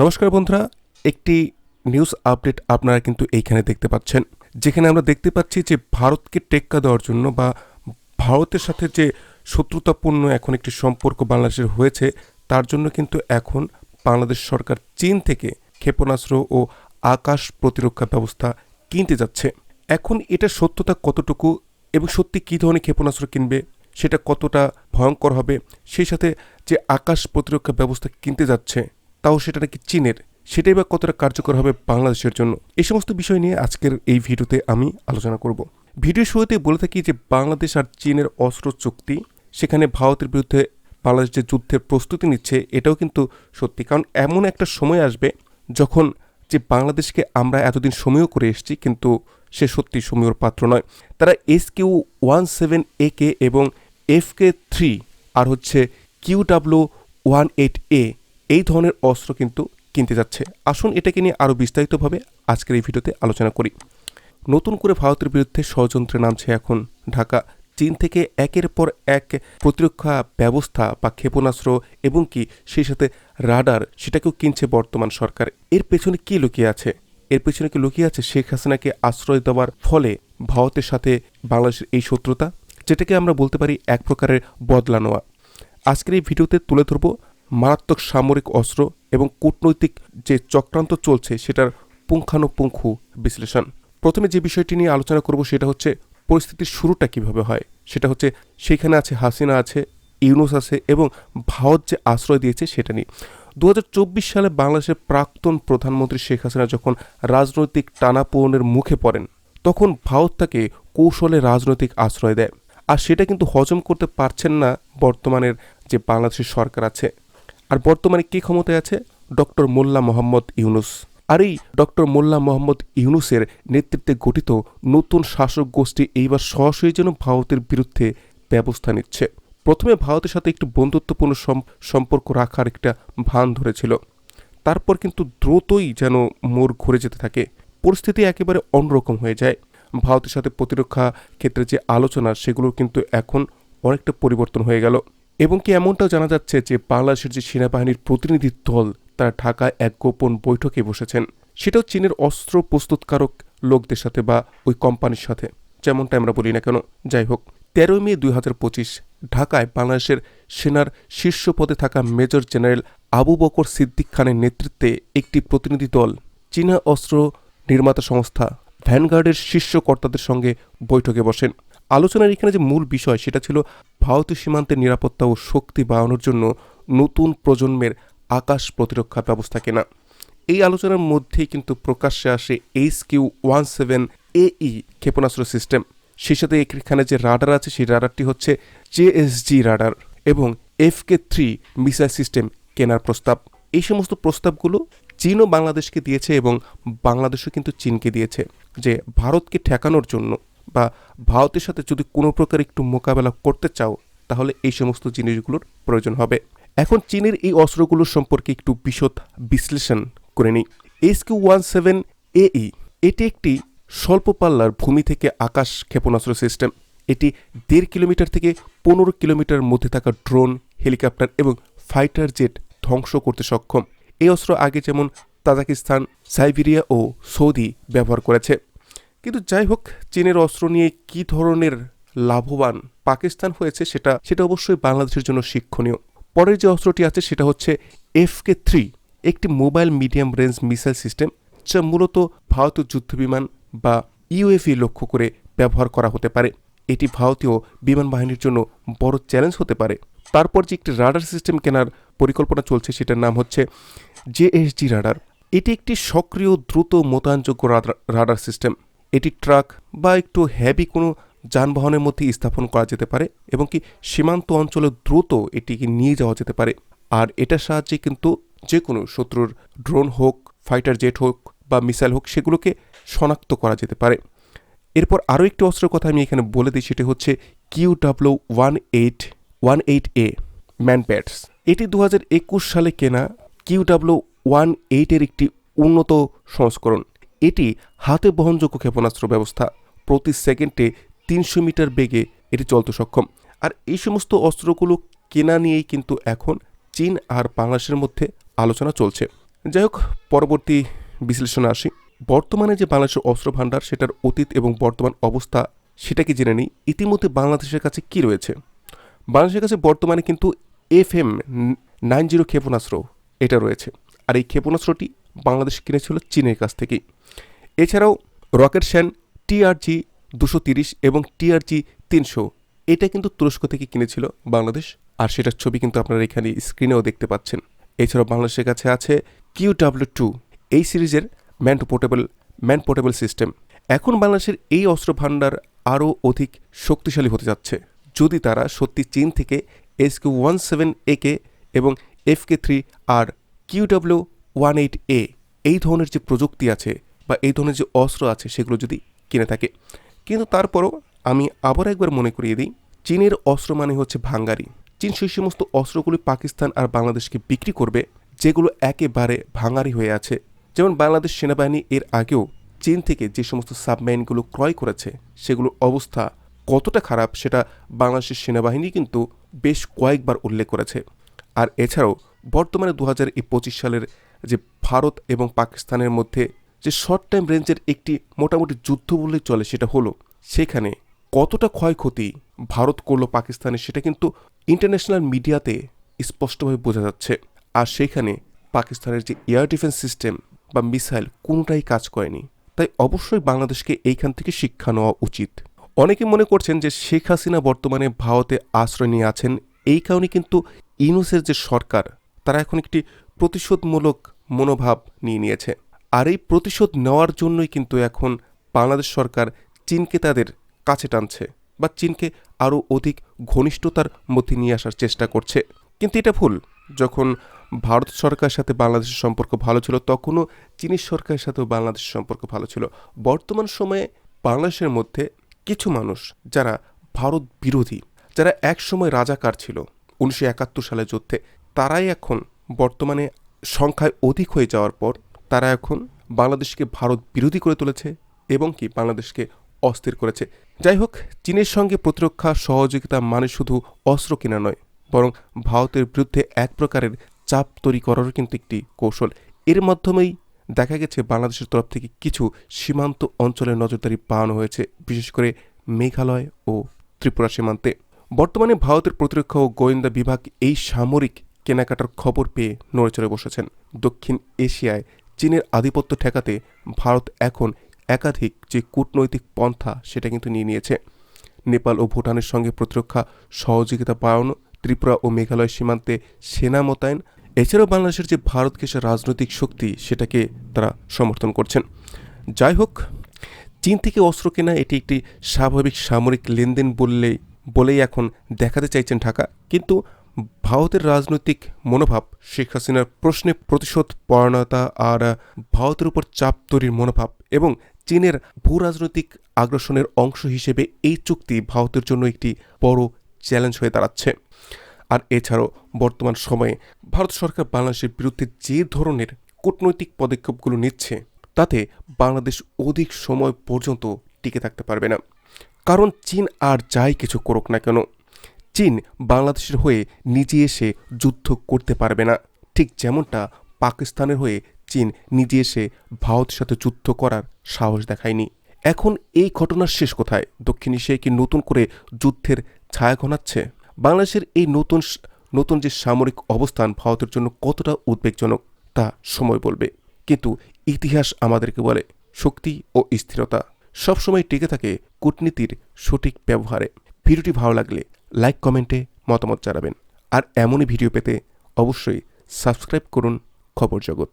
নমস্কার বন্ধুরা, একটি নিউজ আপডেট আপনারা কিন্তু এইখানে দেখতে পাচ্ছেন, যেখানে আমরা দেখতে পাচ্ছি যে ভারতকে টেক্কা দেওয়ার জন্য বা ভারতের সাথে যে শত্রুতাপূর্ণ এখন একটি সম্পর্ক বাংলাদেশের হয়েছে, তার জন্য কিন্তু এখন বাংলাদেশ সরকার চীন থেকে ক্ষেপণাস্ত্র ও আকাশ প্রতিরক্ষা ব্যবস্থা কিনতে যাচ্ছে। এখন এটা সত্যতা কতটুকু এবং সত্যি কী ধরনের ক্ষেপণাস্ত্র কিনবে, সেটা কতটা ভয়ঙ্কর হবে, সেই সাথে যে আকাশ প্রতিরক্ষা ব্যবস্থা কিনতে যাচ্ছে তাও সেটা নাকি চীনের? সেটাই বা কতটা কার্যকর হবে বাংলাদেশের জন্য? এই সমস্ত বিষয় নিয়ে আজকের এই ভিডিওতে আমি আলোচনা করব। ভিডিও শুরুতে বলে থাকি যে বাংলাদেশ আর চীনের অস্ত্র চুক্তি, সেখানে ভারতের বিরুদ্ধে বাংলাদেশ যে যুদ্ধের প্রস্তুতি নিচ্ছে, এটাও কিন্তু সত্যি। কারণ এমন একটা সময় আসবে যখন যে বাংলাদেশকে আমরা এতদিন সময়ও করে এসেছি, কিন্তু সে সত্যি সময়র পাত্র নয়। তারা S Q one seven A কে এবং এফ কে থ্রি আর হচ্ছে Q W one eight A এই ধরনের অস্ত্র কিন্তু কিনতে যাচ্ছে। আসুন এটাকে নিয়ে আরও বিস্তারিতভাবে আজকের এই ভিডিওতে আলোচনা করি। নতুন করে ভারতের বিরুদ্ধে ষড়যন্ত্রে নামছে এখন ঢাকা। চীন থেকে একের পর এক প্রতিরক্ষা ব্যবস্থা বা ক্ষেপণাস্ত্র এবং কি সেই সাথে রাডার সেটাকেও কিনছে বর্তমান সরকার। এর পেছনে কি লুকিয়ে আছে? এর পেছনে কি লুকিয়ে আছে শেখ হাসিনাকে আশ্রয় দেওয়ার ফলে ভারতের সাথে বাংলাদেশের এই শত্রুতা? যেটাকে আমরা বলতে পারি এক প্রকারের বদলা নেওয়া। আজকের এই ভিডিওতে তুলে ধরব মারাত্মক সামরিক অস্ত্র এবং কূটনৈতিক যে চক্রান্ত চলছে সেটার পুঙ্খানুপুঙ্খু বিশ্লেষণ। প্রথমে যে বিষয়টি নিয়ে আলোচনা করব সেটা হচ্ছে পরিস্থিতির শুরুটা কীভাবে হয়। সেটা হচ্ছে সেখানে আছে হাসিনা, আছে ইউনুস আছে এবং ভারত যে আশ্রয় দিয়েছে সেটা নিয়ে। দু হাজার চব্বিশ সালে বাংলাদেশের প্রাক্তন প্রধানমন্ত্রী শেখ হাসিনা যখন রাজনৈতিক টানাপোড়েনের মুখে পড়েন, তখন ভারত তাকে কৌশলে রাজনৈতিক আশ্রয় দেয়। আর সেটা কিন্তু হজম করতে পারছেন না বর্তমানের যে বাংলাদেশের সরকার আছে। আর বর্তমানে কে ক্ষমতায় আছে? ডক্টর মোল্লা মোহাম্মদ ইউনুস। আর এই ডক্টর মোল্লা মোহাম্মদ ইউনুসের নেতৃত্বে গঠিত নতুন শাসক গোষ্ঠী এইবার সরাসরি যেন ভারতের বিরুদ্ধে ব্যবস্থা নিচ্ছে। প্রথমে ভারতের সাথে একটু বন্ধুত্বপূর্ণ সম্পর্ক রাখার একটা ভান ধরেছিল। তারপর কিন্তু দ্রুতই যেন মোড় ঘুরে যেতে থাকে। পরিস্থিতি একেবারে অন্যরকম হয়ে যায়। ভারতের সাথে প্রতিরক্ষা ক্ষেত্রে যে আলোচনা, সেগুলো কিন্তু এখন অনেকটা পরিবর্তন হয়ে গেল। এবং কি এমনটাও জানা যাচ্ছে যে বাংলাদেশের যে সেনাবাহিনীর প্রতিনিধি দল, তারা ঢাকায় এক গোপন বৈঠকে বসেছেন। সেটাও চীনের অস্ত্র প্রস্তুতকারক লোকদের সাথে বা ওই কোম্পানির সাথে। যেমনটা আমরা বলি না কেন? যাই হোক তেরোই মে দুই হাজার পঁচিশ ঢাকায় বাংলাদেশের সেনার শীর্ষ পদে থাকা মেজর জেনারেল আবু বকর সিদ্দিক খানের নেতৃত্বে একটি প্রতিনিধি দল, চীনা অস্ত্র নির্মাতা সংস্থা ভ্যানগার্ডের শীর্ষ কর্তাদের সঙ্গে বৈঠকে বসেন। আলোচনার এখানে যে মূল বিষয়, সেটা ছিল ভারতীয় সীমান্তের নিরাপত্তা ও শক্তি বাড়ানোর জন্য নতুন প্রজন্মের আকাশ প্রতিরক্ষা ব্যবস্থা কেনা। এই আলোচনার মধ্যেই কিন্তু প্রকাশ্যে আসে এইচ কিউ ওয়ান সেভেন এই ক্ষেপণাস্ত্র সিস্টেম। সেই সাথে এখানে যে রাডার আছে, সেই রাডারটি হচ্ছে জেএসজি রাডার এবং F K three missile system কেনার প্রস্তাব। এই সমস্ত প্রস্তাবগুলো চীনও বাংলাদেশকে দিয়েছে এবং বাংলাদেশও কিন্তু চীনকে দিয়েছে যে ভারতকে ঠেকানোর জন্য বা ভারতের সাথে যদি কোনো প্রকার একটু মোকাবেলা করতে চাও, তাহলে এই সমস্ত জিনিসগুলোর প্রয়োজন হবে। এখন চীনের এই অস্ত্রগুলো সম্পর্কে একটু বিশদ বিশ্লেষণ করে নিই। এস কিউ ওয়ান সেভেন এই এটি একটি স্বল্প পাল্লার ভূমি থেকে আকাশ ক্ষেপণাস্ত্র সিস্টেম। এটি দেড় কিলোমিটার থেকে পনেরো কিলোমিটার মধ্যে থাকা ড্রোন, হেলিকপ্টার এবং ফাইটার জেট ধ্বংস করতে সক্ষম। এই অস্ত্র আগে যেমন তাজাকিস্তান, সাইবেরিয়া ও সৌদি ব্যবহার করেছে। কিন্তু যাই হোক, চীনের অস্ত্র নিয়ে কি ধরনের লাভবান পাকিস্তান হয়েছে সেটা সেটা অবশ্যই বাংলাদেশের জন্য শিক্ষণীয়। পরের যে অস্ত্রটি আছে সেটা হচ্ছে এফ কে থ্রি, একটি mobile medium range missile system, যা মূলত ভারতীয় যুদ্ধবিমান বা ইউএফি লক্ষ্য করে ব্যবহার করা হতে পারে। এটি ভারতীয় বিমান বাহিনীর জন্য বড় চ্যালেঞ্জ হতে পারে। তারপর যে একটি রাডার সিস্টেম কেনার পরিকল্পনা চলছে সেটার নাম হচ্ছে জেএসজি রাডার। এটি একটি সক্রিয়, দ্রুত, মোতায়েনযোগ্য রাডার সিস্টেম। এটি ট্রাক বা একটু হ্যাভি কোনো যানবাহনের মধ্যে স্থাপন করা যেতে পারে এবং কি সীমান্ত অঞ্চলে দ্রুত এটিকে নিয়ে যাওয়া যেতে পারে। আর এটার সাহায্যে কিন্তু যে কোনো শত্রুর ড্রোন হোক ফাইটার জেট হোক বা মিসাইল হোক সেগুলোকে শনাক্ত করা যেতে পারে। এরপর আরও একটি অস্ত্রের কথা আমি এখানে বলে দিই, সেটি হচ্ছে Q W one eight one eight A, MANPADS. এটি দু হাজার একুশ সালে কেনা কিউ ডাব্লু ওয়ান এইটের একটি উন্নত সংস্করণ। এটি হাতে বহনযোগ্য ক্ষেপণাস্ত্র ব্যবস্থা। প্রতি সেকেন্ডে তিনশো মিটার বেগে এটি চলতে সক্ষম। আর এই সমস্ত অস্ত্রগুলো কেনা নিয়েই কিন্তু এখন চীন আর বাংলাদেশের মধ্যে আলোচনা চলছে। যাই হোক, পরবর্তী বিশ্লেষণে আসি। বর্তমানে যে বাংলাদেশের অস্ত্র ভাণ্ডার সেটার অতীত এবং বর্তমান অবস্থা, সেটা কি জেনে নিই। ইতিমধ্যে বাংলাদেশের কাছে কি রয়েছে? বাংলাদেশের কাছে বর্তমানে কিন্তু এফ এম নাইন জিরো ক্ষেপণাস্ত্র এটা রয়েছে। আর এই ক্ষেপণাস্ত্রটি বাংলাদেশ কিনেছিল চীনের কাছ থেকেই। এছাড়াও রকেট শ্যান টিআরজি দুশো তিরিশ এবং টিআরজি তিনশো, এটা কিন্তু তুরস্ক থেকে কিনেছিল বাংলাদেশ, আর সেটার ছবি কিন্তু আপনারা এখানে স্ক্রিনেও দেখতে পাচ্ছেন। এছাড়াও বাংলাদেশের কাছে আছে কিউ ডাব্লিউ টু, এই সিরিজের man portable man portable system. এখন বাংলাদেশের এই অস্ত্র ভাণ্ডার আরও অধিক শক্তিশালী হতে যাচ্ছে। যদি তারা সত্যি চীন থেকে এস কিউ ওয়ান সেভেন একে এবং F K three R Q W one eight A, এই ধরনের যে প্রযুক্তি আছে বা এই ধরনের যে অস্ত্র আছে, সেগুলো যদি কিনে থাকে। কিন্তু তারপরও আমি আবার একবার মনে করিয়ে দিই, চীনের অস্ত্র মানে হচ্ছে ভাঙ্গারি। চীন সেই সমস্ত অস্ত্রগুলি পাকিস্তান আর বাংলাদেশকে বিক্রি করবে, যেগুলো একেবারে ভাঙারি হয়ে আছে। যেমন বাংলাদেশ সেনাবাহিনী এর আগেও চীন থেকে যে সমস্ত সাবমেরিনগুলো ক্রয় করেছে, সেগুলোর অবস্থা কতটা খারাপ সেটা বাংলাদেশের সেনাবাহিনী কিন্তু বেশ কয়েকবার উল্লেখ করেছে। আর এছাড়াও বর্তমানে দু হাজার পঁচিশ সালের যে ভারত এবং পাকিস্তানের মধ্যে যে শর্ট টাইম রেঞ্জের একটি মোটামুটি যুদ্ধ বললেই চলে সেটা হলো, সেখানে কতটা ক্ষয়ক্ষতি ভারত করল পাকিস্তানে সেটা কিন্তু ইন্টারন্যাশনাল মিডিয়াতে স্পষ্টভাবে বোঝা যাচ্ছে। আর সেখানে পাকিস্তানের যে এয়ার ডিফেন্স সিস্টেম বা মিসাইল কোনোটাই কাজ করেনি। তাই অবশ্যই বাংলাদেশকে এইখান থেকে শিক্ষা নেওয়া উচিত। অনেকে মনে করছেন যে শেখ হাসিনা বর্তমানে ভারতে আশ্রয় নিয়ে আছেন, এই কারণে কিন্তু ইউনুসের যে সরকার, তারা এখন একটি প্রতিশোধমূলক মনোভাব নিয়ে নিয়েছে। আর এই প্রতিশোধ নেওয়ার জন্যই কিন্তু এখন বাংলাদেশ সরকার চীনকে তাদের কাছে টানছে বা চীনকে আরও অধিক ঘনিষ্ঠতার মধ্যে নিয়ে আসার চেষ্টা করছে। কিন্তু এটা ভুল। যখন ভারত সরকারের সাথে বাংলাদেশের সম্পর্ক ভালো ছিল, তখনও চীনের সরকারের সাথেও বাংলাদেশের সম্পর্ক ভালো ছিল। বর্তমান সময়ে বাংলাদেশের মধ্যে কিছু মানুষ যারা ভারত বিরোধী, যারা একসময় রাজাকার ছিল, উনিশশো একাত্তর সালের যুদ্ধে, তারাই এখন বর্তমানে সংখ্যায় অধিক হয়ে যাওয়ার পর তারা এখন বাংলাদেশকে ভারত বিরোধী করে তুলেছে এবং কি বাংলাদেশকে অস্থির করেছে। যাই হোক, চীনের সঙ্গে প্রতিরক্ষা সহযোগিতা মানে শুধু অস্ত্র কেনা নয়, বরং ভারতের বিরুদ্ধে এক প্রকারের চাপ তৈরি করারও কিন্তু একটি কৌশল। এর মাধ্যমেই দেখা গেছে বাংলাদেশের তরফ থেকে কিছু সীমান্ত অঞ্চলে নজরদারি বাড়ানো হয়েছে, বিশেষ করে মেঘালয় ও ত্রিপুরা সীমান্তে। বর্তমানে ভারতের প্রতিরক্ষা ও গোয়েন্দা বিভাগ এই সামরিক কেনাকাটার খবর পেয়ে নড়েচড়ে বসেছেন। দক্ষিণ এশিয়ায় চীনের আধিপত্য ঠেকাতে ভারত এখন একাধিক যে কূটনৈতিক পন্থা, সেটা কিন্তু নিয়ে নিয়েছে। নেপাল ও ভুটানের সঙ্গে প্রতিরক্ষা সহযোগিতা বাড়ানো, ত্রিপুরা ও মেঘালয় সীমান্তে সেনা মোতায়েন, এছাড়াও বাংলাদেশের যে ভারত কেশের রাজনৈতিক শক্তি, সেটাকে তারা সমর্থন করছেন। যাই হোক, চীন থেকে অস্ত্র কেনা এটি একটি স্বাভাবিক সামরিক লেনদেন বললেই বলেই এখন দেখাতে চাইছেন ঢাকা। কিন্তু ভারতের রাজনৈতিক মনোভাব শেখ হাসিনার প্রশ্নে প্রতিশোধ পরায়ণতা আর ভারতের উপর চাপ তৈরির মনোভাব এবং চীনের ভূ রাজনৈতিক আগ্রাসনের অংশ হিসেবে এই চুক্তি ভারতের জন্য একটি বড় চ্যালেঞ্জ হয়ে দাঁড়াচ্ছে। আর এছাড়াও বর্তমান সময়ে ভারত সরকার বাংলাদেশের বিরুদ্ধে যে ধরনের কূটনৈতিক পদক্ষেপগুলো নিচ্ছে, তাতে বাংলাদেশ অধিক সময় পর্যন্ত টিকে থাকতে পারবে না। কারণ চীন আর যাই কিছু করুক না কেন চীন বাংলাদেশের হয়ে নিজে এসে যুদ্ধ করতে পারবে না। ঠিক যেমনটা পাকিস্তানের হয়ে চীন নিজে এসে ভারতের সাথে যুদ্ধ করার সাহস দেখায়নি। এখন এই ঘটনার শেষ কোথায়? দক্ষিণ এশিয়ায় কি নতুন করে যুদ্ধের ছায়া ঘনাচ্ছে? বাংলাদেশের এই নতুন নতুন যে সামরিক অবস্থান ভারতের জন্য কতটা উদ্বেগজনক, তা সময় বলবে। কিন্তু ইতিহাস আমাদেরকে বলে শক্তি ও স্থিরতা। সবসময় টিকে থাকে কূটনীতির সঠিক ব্যবহারে। ভিডিওটি ভালো লাগলে লাইক কমেন্টে মতামত জানাবেন। আর এমনই ভিডিও পেতে অবশ্যই সাবস্ক্রাইব করুন খবর জগৎ।